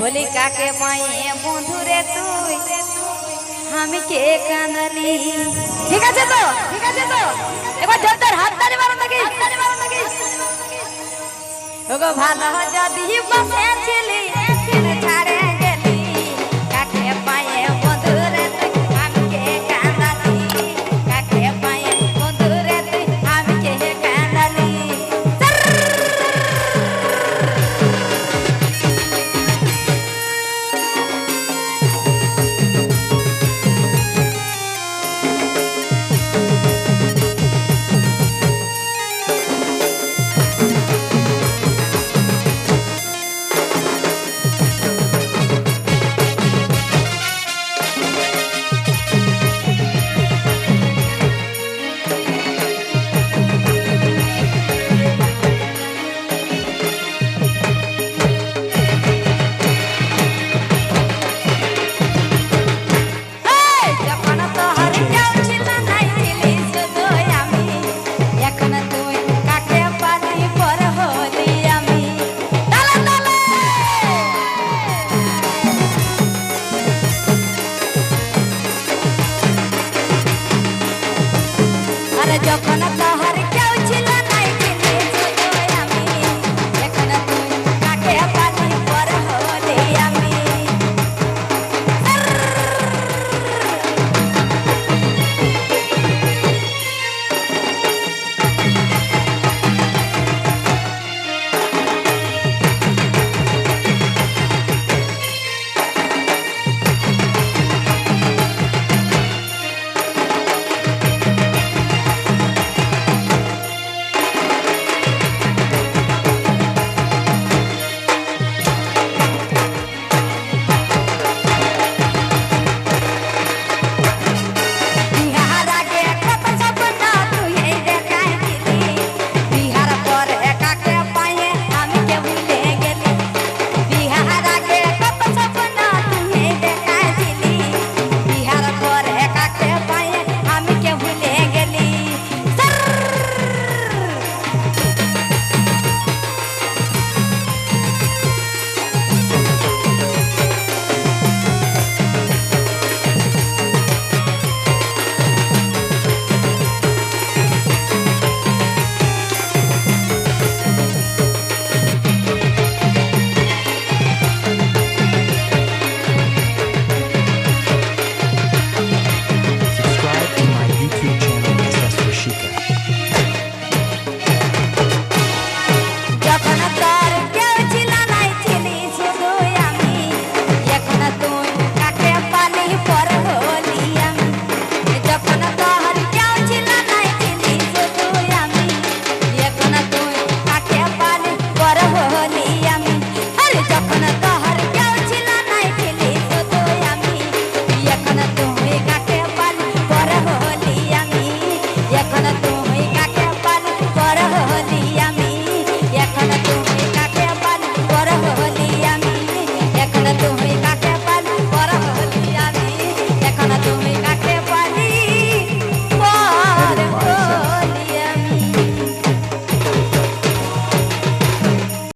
বলি, কাকে বন্ধু বন্ধুরে তুই? আমি কে কানালি? ঠিক আছে তো? ঠিক আছে তো? এবার জোরদার হাত তালি মারো নাকি? তালি মারো নাকি? ওগো, ভালো যদি বাসে Yo conozco Thank you.